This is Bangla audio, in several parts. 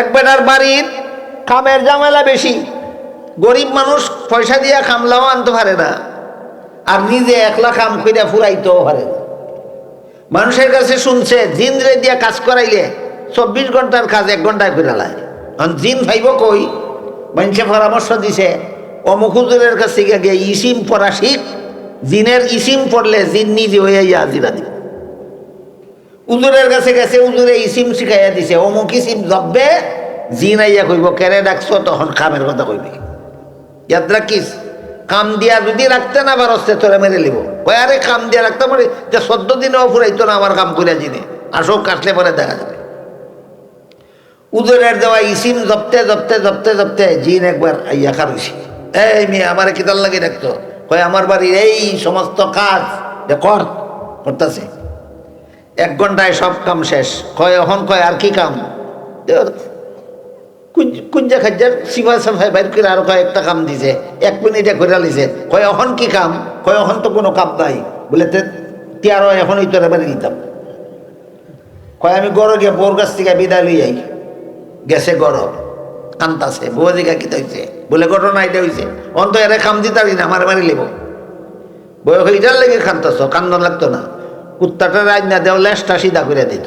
এক বেটার বাড়ির কামের জামেলা বেশি। গরিব মানুষ পয়সা দিয়া খামলাও আনতে পারে না। আর নিজে একলা কাম কইরা ফুরাইতেও পারে না। মানুষের কাছে শুনছে, জিন রে দিয়া কাজ করাইলে চব্বিশ ঘণ্টার কাজ এক ঘন্টায় করে লাই জিন ভাইব কই? মানুষে পরামর্শ দিছে, অমুক হুজুরের কাছ গিয়ে ইসিম পড়া শিখ। জিনের ইসিম পড়লে জিন নিজে হয়ে ইয়া হাজিরা দিবে। উজুরের কাছে গেছে উজুরে ইসিম শিখাইয়া দিছে। অমুক ইসিম জব্বে জিন আইয়া কইব, কেরে ডাকছো? তখন কামের কথা কইবে। ইয়াদ রাখিস কাম দিয়া যদি রাখতে না পারস্তে তোরা মেরে লিব। কয়, আরে কাম দিয়া রাখতে পারি যে চোদ্দ দিনেও ফুরাইতো না আমার কাম করিয়া জিনে। আসো, কাটলে পরে দেখা যাবে। উদরের দেওয়া ইসিম জপতে জপতে জপতে জপতে জিন একবার আইয়া খারুছি এই মেয়ে, আমার কিতাল লাগে রাখতো কয়, আমার বাড়ির এই সমস্ত কাজ যে কর, করতেছে। এক ঘন্টায় সব কাম শেষ। কয় এখন কয় আর কি কাম? কুঞ্জা খাজ্জার সিফা সাফাই বাইর করে আরও কয়েকটা কাম দিছে। এক মিনিটে করে লিছে। কয় এখন কি কাম? কয় এখন তো কোনো কাম নাই। বলে তে এখন এখনই তোর বাড়ি দিতাম। কয় আমি গড় গিয়ে বোর কাছ থেকে বিদায় লই যাই গেছে গড়। কান্তাছে বউ দিকা কি হইছে? বলে ঘটনা এটা হইছে। অন্ত এরে কাম দিতারি না, আমার মারি লিব বয় হইটার লেগে কান্তাছ কান্দন লাগতো না। কুত্তাটা রাজনা দেও লেসটা সিধা করে দিত।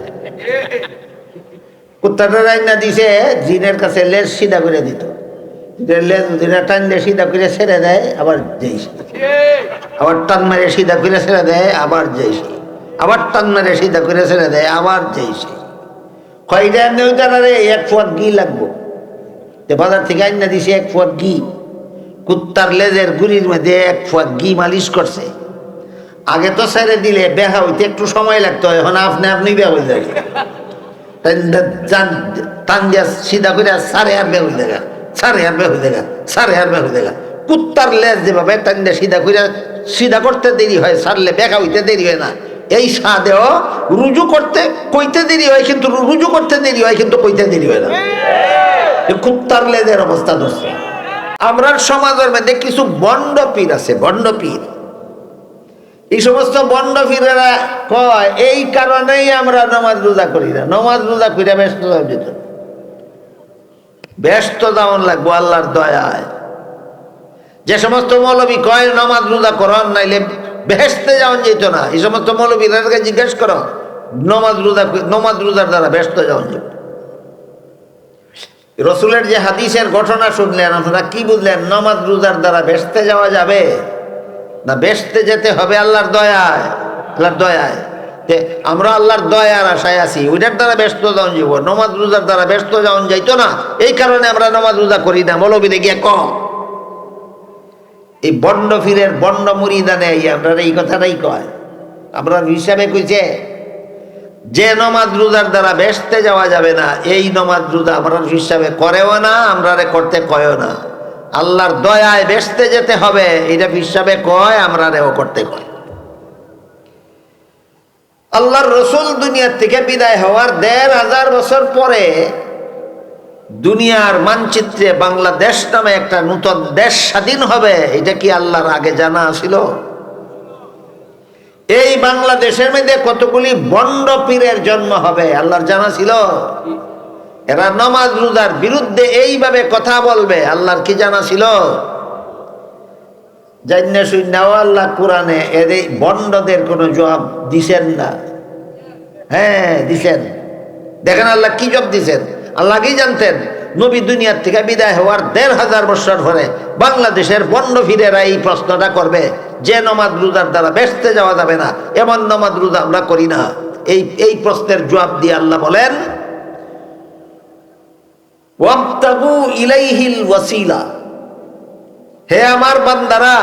কুত্তাটা রাজনা দিছে, জিনের কাছে লেজ সিধা করে দিত। ছেড়ে দেয়, আবার আবার টান ছেড়ে দেয়, আবার আবার টান ছেড়ে দেয়, আবার কয়টা নেউতারে এক লাগবো? বাজার থেকে আইনা দিছে এক ফুয়াত ঘি। কুত্তার লেজের গুড়ির মধ্যে এক ফুয়াত ঘি মালিশ করছে। আগে তো ছেড়ে দিলে বেহা হইতে একটু সময় লাগতো, এখন আপনি আপনি বেহা হয়ে যায় টান দিয়া সিধা করে সাড়ে আর বেহ হয়ে দেখা সাড়ে আর বেহ দেখা সাড়ে আর বেহ হয়ে দেখা। কুত্তার লেজ যেভাবে টান দিয়া সিধা করে সিধা করতে দেরি হয়, সারলে বেকা হইতে দেরি হয় না। এই সাদেও রুজু করতে, কইতে দেরি হয় কিন্তু রুজু করতে দেরি হয় কিন্তু কইতে দেরি হয় না। কুত্তার লেজের অবস্থা ধরছে আমরা সমাজের মধ্যে কিছু বন্ড পীর আছে, বন্ড পীর। এই সমস্ত বন্ড ফিরেরা কয়, এই কারণেই আমরা নমাজ রোজা করি না। নমাজ রোজা করিয়া ব্যস্ত যেত ব্যস্ত যাওয়ান লাগবো, আল্লাহর দয়ায়। যে সমস্ত মৌলবী কয়, নমাজ রোজা করন নাইলে বেহেস্তে যাওয়ান যেত না। এই সমস্ত মৌলবী তাদেরকে জিজ্ঞেস করো, নমাজ রোজা নমাজ রোজার দ্বারা ব্যস্ত যাওয়ান যেত? রসুলের যে হাদিসের ঘটনা শুনলেন, আপনারা কি বুঝলেন? নমাজ রোজার দ্বারা বেসতে যাওয়া যাবে? না, বেসতে যেতে হবে আল্লাহর দয়ায় আল্লাহর দয়ায়। আমরা আল্লাহর দয়ার আশায় আছি, ওইটার দ্বারা ব্যস্ত যাওয়ান যাব, নমাজ রোজার দ্বারা ব্যস্ত যাওয়ান যাইতো না, এই কারণে আমরা নমাজ রোজা করি না মৌলবীরে গিয়ে কম এই বন্ড ফিরের বন্ড মুড়িদানে আমরা এই কথাটাই কয়। আমরা হিসাবে কইছে, যে নমাজ রোজার দ্বারা বেসতে যাওয়া যাবে না, এই নমাজ রোজা আমরা হিসাবে করেও না আমরা করতে কয়ও না। আল্লাহর দয়ায় বেসতে যেতে হবে, এটা হিসাবে কয়, আমরা রেও করতে কয় আল্লাহর রসুল দুনিয়ার থেকে বিদায় হওয়ার দেড় হাজার বছর পরে দুনিয়ার মানচিত্রে বাংলাদেশ নামে একটা নূতন দেশ স্বাধীন হবে, এটা কি আল্লাহর আগে জানা ছিল? এই বাংলাদেশের মধ্যে কতগুলি বন্ড পীরের জন্ম হবে, আল্লাহর জানা ছিল? এরা নমাজ রোজার বিরুদ্ধে এইভাবে কথা বলবে। আল্লাহর কি জানা ছিল? জান্না শূন্যাও আল্লাহ কোরআনে এর এই বন্ডদের কোনো জবাব দিছেন না। হ্যাঁ দিছেন। দেখেন আল্লাহ কি জব দিছেন? আল্লাহ কি জানতেন? নবী দুনিয়ার থেকে বিদায় হওয়ার দেড় হাজার বছর ধরে বাংলাদেশের বন্ড ফিরেরা এই প্রশ্নটা করবে, যে নমাজ রোজার দ্বারা ব্যস্তে যাওয়া যাবে না, এমন নমাজ রোজা আমরা করি না। এই এই প্রশ্নের জবাব দিয়ে আল্লাহ বলেন ইলাইহিল হে আমার বান্দারা,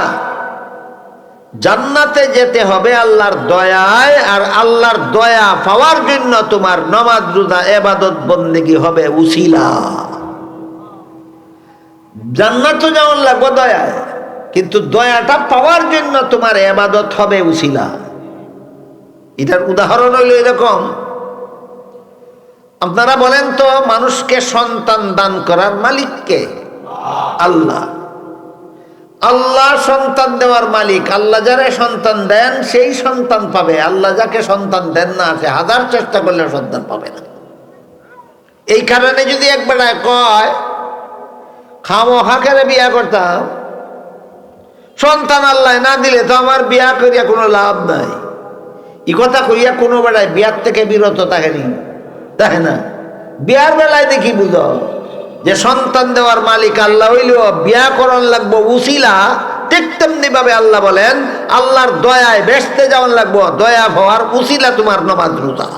জান্নাতে যেতে হবে আল্লাহর দয়ায়, আর আল্লাহর দয়া পাওয়ার জন্য তোমার নমাজ, রোজা, এবাদত, বন্দেগী হবে উসিলা। জান্নাত তো যেমন লাগবে দয়ায়, কিন্তু দয়াটা পাওয়ার জন্য তোমার এবাদত হবে উসিলা। এটার উদাহরণ হইল এরকম আপনারা বলেন তো, মানুষকে সন্তান দান করার মালিককে? আল্লাহ। আল্লাহ সন্তান দেওয়ার মালিক। আল্লাহ যারা সন্তান দেন, সেই সন্তান পাবে। আল্লাহ যাকে সন্তান দেন না, সে হাজার চেষ্টা করলে সন্তান পাবে না। এই কারণে যদি একবার কয়, খামো, হাকেরে বিয়া করতাম। সন্তান আল্লাহ না দিলে তো আমার বিয়া করিয়া কোনো লাভ নাই। ই কথা কইয়া কোনো বেলায় বিয়ার থেকে বিরত থাকেনি। তাই না। বিয়ার বেলায় দেখি বুঝ, যে সন্তান দেওয়ার মালিক আল্লাহ হইলেও বিয়া করণ লাগবো উসিলা, ঠিক তেমনি ভাবে আল্লাহ বলেন, আল্লাহর দয়ায় বেসতে যাওয়ান লাগবো, দয়া হওয়ার উসিলা তোমার নমাজ রোজা।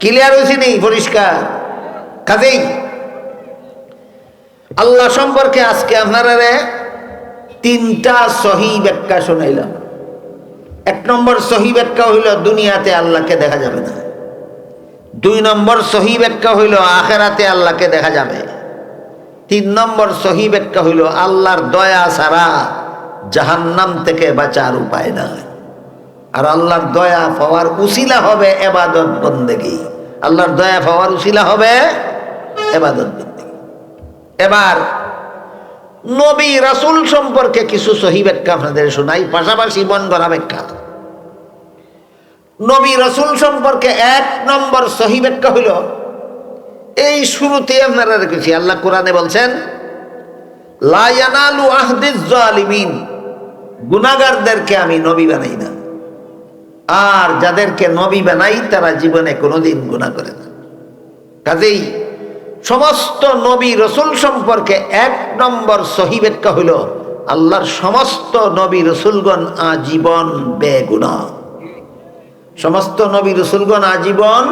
ক্লিয়ার হয়েছে নেই পরিষ্কার? কাজেই। আল্লাহ সম্পর্কে আজকে আপনারা তিনটা সহি ব্যাখ্যা শোনাইলাম। এক নম্বর সহি ব্যাখ্যা হইল, দুনিয়াতে আল্লাহকে দেখা যাবে না। দুই নম্বর সহি ব্যাখ্যা হইল আখেরাতে আল্লাহকে দেখা যাবে। তিন নম্বর সহি ব্যাখ্যা হইল আল্লাহর দয়া ছাড়া জাহান্নাম থেকে বাঁচার উপায় নাই। আর আল্লাহর দয়া পাওয়ার উসিলা হবে এবাদত বন্দেগি। আল্লাহর দয়া পাওয়ার উসিলা হবে এবাদত বন্দেগি। এবার নবী রাসুল সম্পর্কে কিছু সহি ব্যাখ্যা আপনাদের শোনাই, পাশাপাশি মন গড়া ব্যাখ্যা। নবী রসুল সম্পর্কে এক নম্বর সহি ব্যাখ্যা হইল, এই শুরুতে আপনারা রেখেছি আল্লাহ কোরআনে বলছেন লায়ানালু আহদিস গুনাগারদেরকে আমি নবী বানাই না। আর যাদেরকে নবী বানাই, তারা জীবনে কোনোদিন গুণা করে না। কাজেই সমস্ত নবী রসুল সম্পর্কে এক নম্বর সহি ব্যাখ্যা হইল, আল্লাহর সমস্ত নবী রসুলগণ আজীবন বেগুনা সমস্ত নবী রসুলগণ আজীবন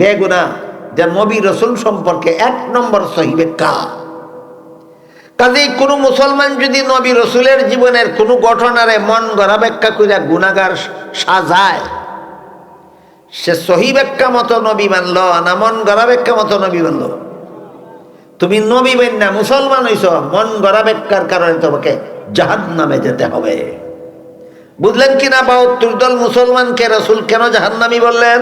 বেগুনা, যা নবী রসুল সম্পর্কে এক নম্বর সহি ব্যাখ্যা। কাজেই কোনো মুসলমান যদি নবী রসুলের জীবনের কোনো ঘটনারে মন গড়া ব্যাখ্যা করিয়া গুণাগার সাজায়, সে সহি ব্যাখ্যা মতো নবী মানল না মন গড়া ব্যাখ্যা মতো নবী মানল? তুমি নবী বেন না মুসলমান হইছ, মন গড়া ব্যাখ্যার কারণে তোমাকে জাহান নামে যেতে হবে। বুঝলেন কিনা বাহাত্তর দল মুসলমানকে রসুল কেন জাহান্নামি বললেন?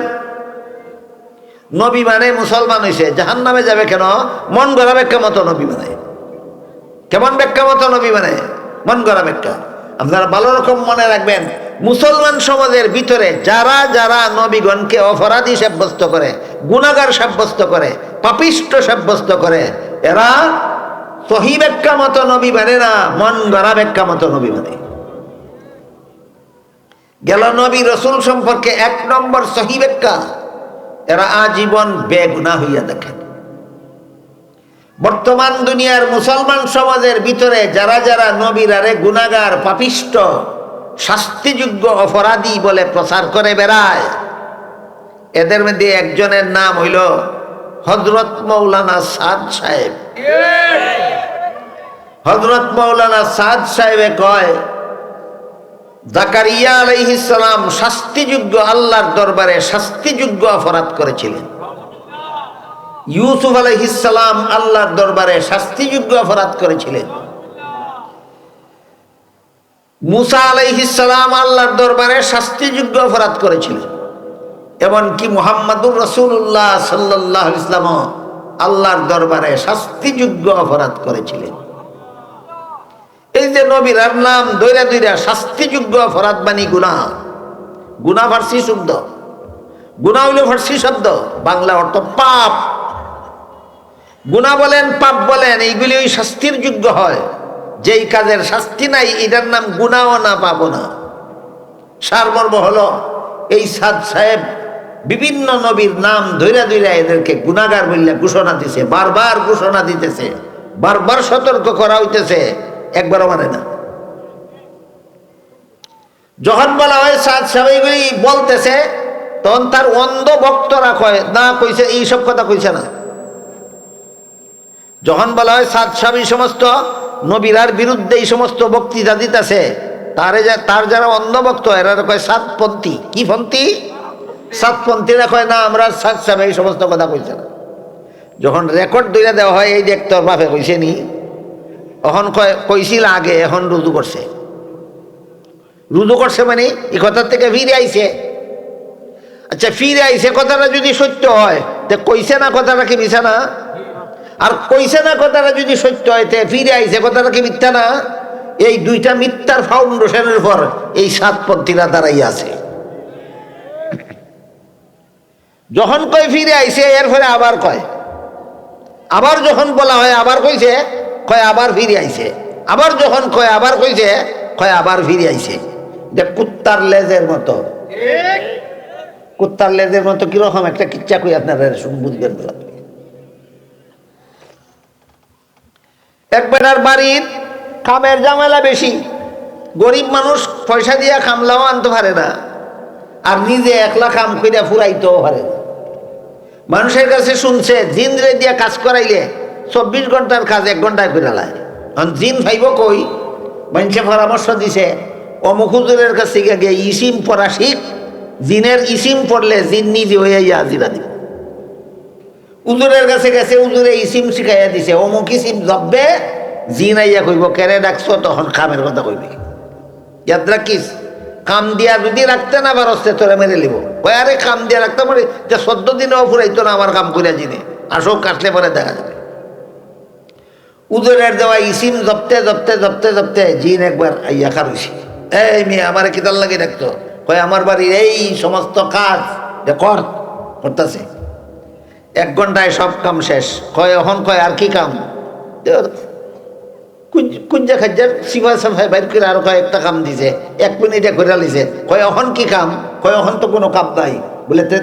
নবী মানে মুসলমান হয়েছে জাহান নামে যাবে কেন? মন গড়া ব্যাখ্যা মতো নবী মানে। কেমন ব্যাখ্যা মতো নবী মানে? মন গড়া ব্যাখ্যা। আপনারা ভালো রকম মনে রাখবেন, মুসলমান সমাজের ভিতরে যারা যারা নবীগণকে অপরাধী সাব্যস্ত করে গুণাগার সাব্যস্ত করে, পাপিষ্ট সাব্যস্ত করে, এরা সহি ব্যাখ্যা মতো নবী মানে না, মন গড়া ব্যাখ্যা মতো নবী মানে। গেল নবী রসুল সম্পর্কে এক নম্বর সহি ব্যাখ্যা। এরা আজীবন বেগুনা হইয়া দেখেন। বর্তমান দুনিয়ার মুসলমান সমাজের ভিতরে যারা যারা নবীর আরে গুণাগার পাপিষ্ট, শাস্তিযোগ্য অপরাধী বলে প্রচার করে বেড়ায়, এদের মধ্যে একজনের নাম হইল হজরত মৌলানা সাদ সাহেব। হজরত মৌলানা সাদ সাহেবে কয় জাকারিয়া আলাইহিসালাম শাস্তিযোগ্য আল্লাহর দরবারে শাস্তিযোগ্য অপরাধ করেছিলেন। ইউসুফ আল্লাহর দরবারে শাস্তিযোগ্য অপরাধ করেছিলেন। মুসা আলাইহিসাম আল্লাহর দরবারে শাস্তিযোগ্য অপরাধ করেছিলেন। এমনকি মোহাম্মদুর রসুল্লাহ সাল্লাহ ইসলাম আল্লাহর দরবারে শাস্তিযোগ্য অপরাধ করেছিলেন। এই যে নবীর নাম দৈরা দৈরা শাস্তিযোগ্য অপরাধ বাণী গুণা। গুণা ফার্সি শব্দ। গুণা হইল ফার্সি শব্দ, বাংলা অর্থ পাপ। গুণা বলেন, পাপ বলেন, এইগুলি ওই শাস্তির যোগ্য হয়। যেই কাজের শাস্তি নাই, এটার নাম গুণাও না পাবো না। সারমর্ম হলো, এই সাদ সাহেব বিভিন্ন নবীর নাম ধৈরা ধৈরা এদেরকে গুণাগার বললে ঘোষণা দিছে, বারবার ঘোষণা দিতেছে, বারবার সতর্ক করা হইতেছে। একবারও মানে না। যখন বলা হয় সাদ সাহেব এইগুলি বলতেছে, তখন তার অন্ধ ভক্তরা কয়, না, কইছে এইসব কথা কইছে না। যখন বলা হয় সাদ সাহেব সমস্ত নবীরার বিরুদ্ধে এই সমস্ত বক্তৃতা দিতেছে, তারে যা, তার যারা অন্ধভক্ত এরা কয় সাতপন্থী কি পন্থী? সাতপন্থীরা কয়, না, আমরা সাত সাহেব এই সমস্ত কথা কইছে না। যখন রেকর্ড দইরা দেওয়া হয়, এই দেখ তোর বাপে কইছে নি। কয়, কইছিল আগে, এখন রুজু করছে। রুজু করছে মানে এই কথার থেকে ফিরে আইছে। আচ্ছা ফিরে আইছে, কথাটা যদি সত্য হয়, তে কইছে না কথাটা কি মিছা না? আর কইছে না কথাটা যদি সত্য হয়, তে ফিরে আইছে, কথাটা কি মিথ্যা না? এই দুইটা মিথ্যার ফাউন্ডেশনের পর এই সাত সাতপন্থীরা দাঁড়াই আছে। যখন কয় ফিরে আইছে, এরপরে আবার কয়। আবার যখন বলা হয়, আবার কইছে কয় আবার ফিরে আইছে? আবার যখন কয় আবার কইছে, কয় আবার ফিরে আইছে। এটা কুত্তার লেজের মতো। কুত্তার লেজের মতো কীরকম একটা কিচ্ছা কই আপনারা বুঝবেন এক বেটার বাড়ির কামের জামেলা বেশি। গরিব মানুষ পয়সা দিয়া খামলাও আনতে পারে না। আর নিজে একলা কাম কইরা ফুরাইতেও পারে না। মানুষের কাছে শুনছে জিন রে দিয়া কাজ করাইলে চব্বিশ ঘণ্টার কাজ এক ঘন্টায় লাই এখন জিন ভাইব কই? মানুষে পরামর্শ দিছে, অমুক হুজুরের কাছ গিয়ে ইসিম পড়া শিখ জিনের ইসিম পড়লে জিন নিজে হয়ে ইয়া হাজিরা দিব। উজুরের কাছে গেছে উজুরে ইসিম শিখাইয়া দিছে, অমুক ইসিম জব্বে জিন আইয়া কইব, কেরে ডাকছো? তখন কামের কথা কইবি। ইয়াদ রাখিস কাম দিয়া যদি রাখতে না পারস্তে তোরে মেরে লিব। কয়, আরে কাম দিয়া রাখতে পারি যে চোদ্দ দিনেও ফুরাইতো না আমার কাম করিয়া জিনে। আসো কাটলে পরে দেখা যাবে। উদরের দেওয়া ইসিম জপতে জপতে জপতে জপতে জিন একবার আইয়া খারুছি এই মেয়ে, আমার কিতাল লাগে দেখতো? কয়, আমার বাড়ির এই সমস্ত কাজ যে কর, করতেছে। এক ঘন্টায় সব কাম শেষ। কয়, এখন কয়, আর কি কাম? কুঞ্জা খাজ্জার সিফা সাফাই বাইর করে আরও কয়েকটা কাম দিছে। এক মিনিটে করে লিছে কয়, এখন কি কাম? কয়, এখন তো কোনো কাম নাই। বলে, তে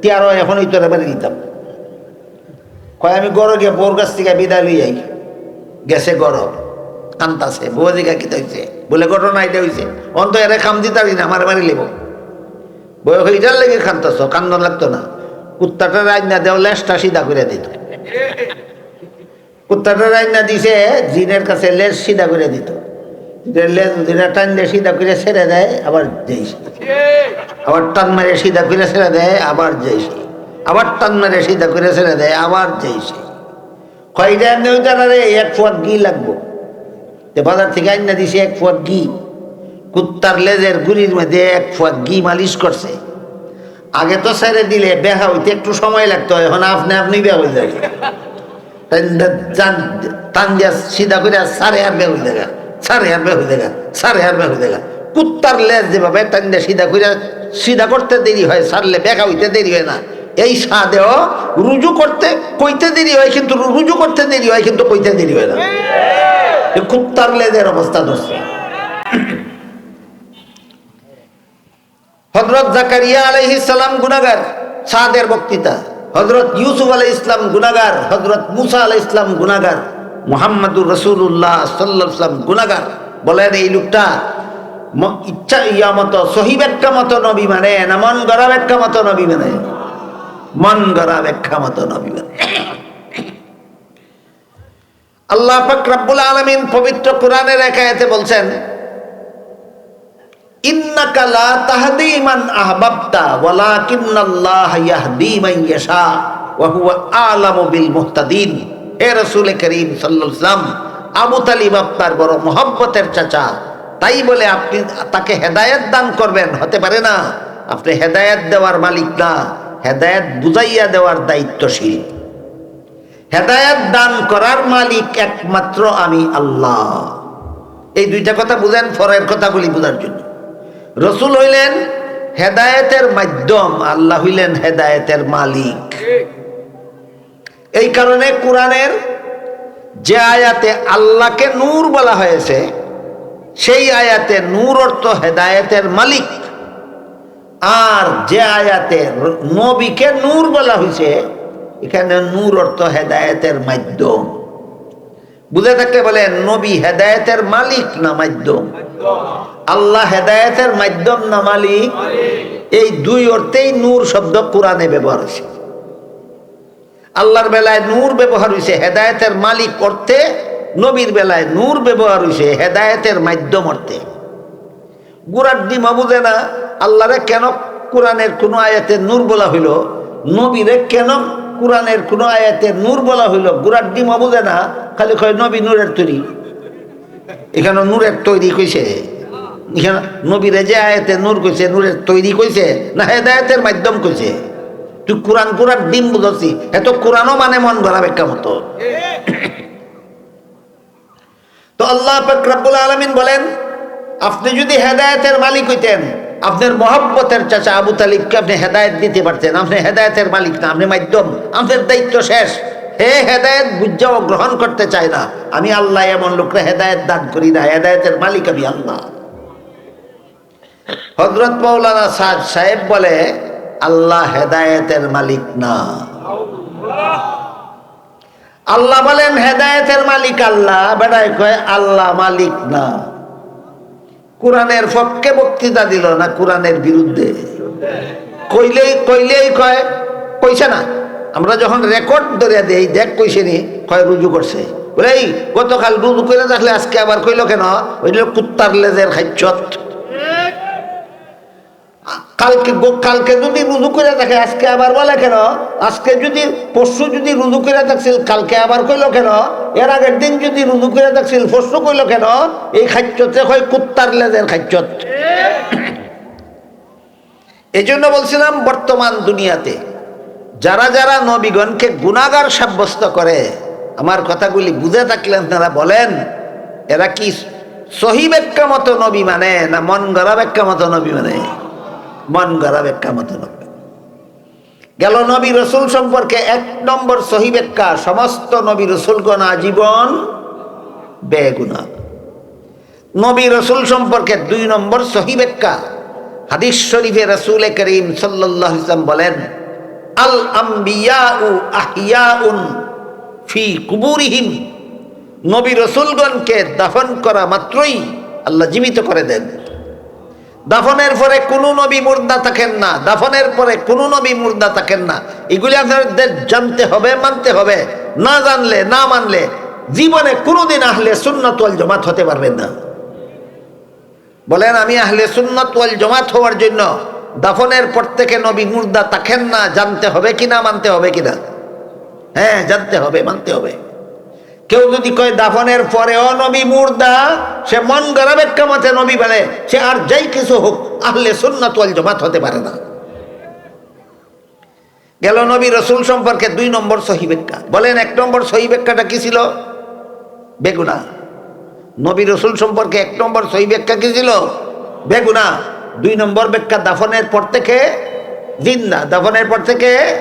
তিয়ারো এখন তোরা বেড়ে নিতাম কয়, আমি গড় গিয়ে বোর কাছ থেকে বিদায় লই যাই গেছে গড় কান্তাছে বউ দিঘা কি হয়েছে বলে ঘটনা এটা হয়েছে অন্ত এরে কাম দিতারি না, আমার মারি লিব। বয়স হইটার লেগে কান্তাছ কান্দন লাগতো না। কুত্তাটা রাজ না দেও লেসটা সিধা করে দিত। কুত্তাটা রাজ না দিছে, জিনের কাছে লেজ সিধা করে দিত। দিয়ে সিধা করে ছেড়ে দেয়, আবার যেই আবার টান মেরে সিধা করে ছেড়ে দেয়, আবার যেই আবার টান মেরে সিধা করে ছেড়ে দেয়, আবার যেই কয়টা নেউতারে এক ফুয়াত ঘি লাগবো। তে বাজার থেকে আইনা দিছে এক ফুয়াত ঘি। কুত্তার লেজের গুড়ির মধ্যে এক ফুয়াত ঘি মালিশ করছে। আগে তো ছেড়ে দিলে বেহা হইতে একটু সময় লাগতো, এখন আপনি আপনি বেহা হয়ে যাবে টান দিয়া সিধা করে সাড়ে আর বেহ হয়ে দেখা সাড়ে আর বেহ হয়ে দেখা সাড়ে আর বেহ হয়ে দেখা কুত্তার লেজ যেভাবে টান দিয়া সিধা করে সিধা করতে দেরি হয় সারলে বেকা হইতে দেরি হয় না। এই সাদেও রুজু করতে কইতে দেরি হয়, কিন্তু রুজু করতে দেরি হয়, কিন্তু কইতে দেরি হয় না। এই কুত্তার লেজের অবস্থা ধরছে। হজরত জাকারিয়া আলহ ইসলাম গুনাগার সাদের বক্তৃতা। হজরত ইউসুফ আলহ ইসলাম গুনাগার হজরত মুসা আলহ ইসলাম গুনাগার মোহাম্মদুর রসুল্লাহ সাল্লাম গুনাগার বলেন, এই লোকটা ইচ্ছা, ইয়া মতো সহি ব্যাখ্যা মতো নবী মানে না মন গড়া ব্যাখ্যা মতো নবী মানে? মন গড়া ব্যাখ্যা মতো নবী আল্লাহ পাক রব্বুল আলামিন পবিত্র কোরআনের একায়াতে বলছেন বড় চাচা, তাই বলে আপনি তাকে হেদায়েত দান করবেন, হতে পারে না। আপনি হেদায়েত দেওয়ার মালিক না। হেদায়েত বুঝাইয়া দেওয়ার দায়িত্বশীল। হেদায়েত দান করার মালিক একমাত্র আমি আল্লাহ। এই দুইটা কথা বুঝেন ফরের কথাগুলি বোঝার জন্য। রসুল হইলেন হেদায়েতের মাধ্যম, আল্লাহ হইলেন হেদায়েতের মালিক। এই কারণে কোরআনের যে আয়াতে আল্লাহকে নূর বলা হয়েছে, সেই আয়াতে নূর অর্থ হেদায়েতের মালিক। আর যে আয়াতে নবীকে নূর বলা হয়েছে, এখানে নূর অর্থ হেদায়েতের মাধ্যম। বুঝে থাকলে বলে নবী হেদায়েতের মালিক না মাধ্যম? আল্লাহ হেদায়েতের মাধ্যম না মালিক? এই দুই অর্থেই নূর শব্দ কোরআনে ব্যবহার হয়েছে। আল্লাহর বেলায় নূর ব্যবহার হয়েছে, হেদায়েতের মালিক অর্থে নবীর বেলায় নূর ব্যবহার হয়েছে, হেদায়েতের মাধ্যম অর্থে। গুড়ার ডিমা বুঝে না আল্লাহরে কেন কোরআনের কোনো আয়াতে নূর বলা হইল? নবীরে কেন কোরআনের কোনো আয়াতে নূর বলা হইল? গুড়ার ডিমা বুঝে না খালি কয় নবী নূরের তৈরি। এখানে নূরের তৈরি কইছে। এখানে নবীরে যে আয়াতে নূর কইছে নূরের তৈরি কইছে না হেদায়েতের মাধ্যম কইছে? তুই কোরআন কোরআন ডিম বুঝছি এত কোরআনও মানে মন গড়া ব্যাখ্যা মতো। তো আল্লাহ পাক রব্বুল আলামিন বলেন আপনি যদি হেদায়েতের মালিক হইতেন, আপনার মহব্বতের চাচা আবু তালিবকে আপনি হেদায়েত দিতে পারতেন। আপনি হেদায়তের মালিক না, আপনি মাধ্যম, আপনার দায়িত্ব শেষ। হে হেদায়েত, বুঝাও, গ্রহণ করতে চায় না। আমি আল্লাহ এমন লোকরা হেদায়েত দান করি না, হেদায়েতের মালিক আমি আল্লাহ। হজরত মৌলানা সাদ সাহেব বলে, আল্লাহ হেদায়েতের মালিক না। আল্লাহ বলেন, হেদায়েতের মালিক আল্লাহ। বেড়ায় কয়, আল্লাহ মালিক না। কোরআনের পক্ষে বক্তৃতা দিল না কোরআনের বিরুদ্ধে? কইলেই কইলেই কয়, কইছে না। আমরা যখন রেকর্ড ধরিয়া দিই, দেখ কইছে নি, কয় রুজু করছে। বলে, এই, গতকাল রুজু করে থাকলে আজকে আবার কইল কেন? ওই কুত্তার লেজের খাইচত কালকে কালকে যদি রুজু করে থাকে, আজকে আবার বলে কেন? আজকে যদি পরশু যদি রুজু করে থাকছিল, কালকে আবার কইলো কেন? এর আগের দিন যদি রুজু করে থাকছিল, পরশু কইলো কেন? এই খাদ্যতে হয় কুত্তার লেজের খাদ্যত এই জন্য বলছিলাম, বর্তমান দুনিয়াতে যারা যারা নবীগণকে গুণাগার সাব্যস্ত করে, আমার কথাগুলি বুঝে থাকলে আপনারা বলেন, এরা কি সহি ব্যাখ্যা মতো নবী মানে না মন গড়া ব্যাখ্যা মতো নবী মানে? মন গড়া ব্যাখ্যা মতো নবী গেল নবী রসুল সম্পর্কে এক নম্বর সহি ব্যাখ্যা, সমস্ত নবী রসুলগণ আজীবন বেগুনা। নবী রসুল সম্পর্কে দুই নম্বর সহি ব্যাখ্যা, হাদিস শরীফে রসুল করিম সাল্লাহ ইসলাম বলেন, আল আহিয়াউন ফি কুবুরিহিম। নবী রসুলগণকে দাফন করা মাত্রই আল্লাহ জীবিত করে দেন। দাফনের পরে কোনো নবী মুর্দা থাকেন না, দাফনের পরে কোনো নবী মুর্দা থাকেন না। এগুলি আপনাদের জানতে হবে, মানতে হবে। না জানলে, না মানলে জীবনে কোনোদিন আহলে সুন্নত ওয়াল জমাত হতে পারবেন না। বলেন, আমি আহলে সুন্নত ওয়াল জমাত হওয়ার জন্য দাফনের পর থেকে নবী মুর্দা থাকেন না, জানতে হবে কিনা, মানতে হবে কিনা? হ্যাঁ জানতে হবে, মানতে হবে। কেউ যদি কয় দাফনের পরেও নবী মুর্দা, সে মন গড়া ব্যাখ্যা মতে নবী বলে, সে আর যাই কিছু হোক, আহলে সুন্নাত ওয়াল জামাত হতে পারে না। গেল নবী রসুল সম্পর্কে দুই নম্বর সহি ব্যাখ্যা। বলেন, এক নম্বর সহি ব্যাখ্যাটা কি ছিল? বেগুনা। নবী রসুল সম্পর্কে এক নম্বর সহি ব্যাখ্যা কি ছিল? বেগুনা। দুই নম্বর ব্যাখ্যা দাফনের পর থেকে জিন্দা। দাফনের পর থেকে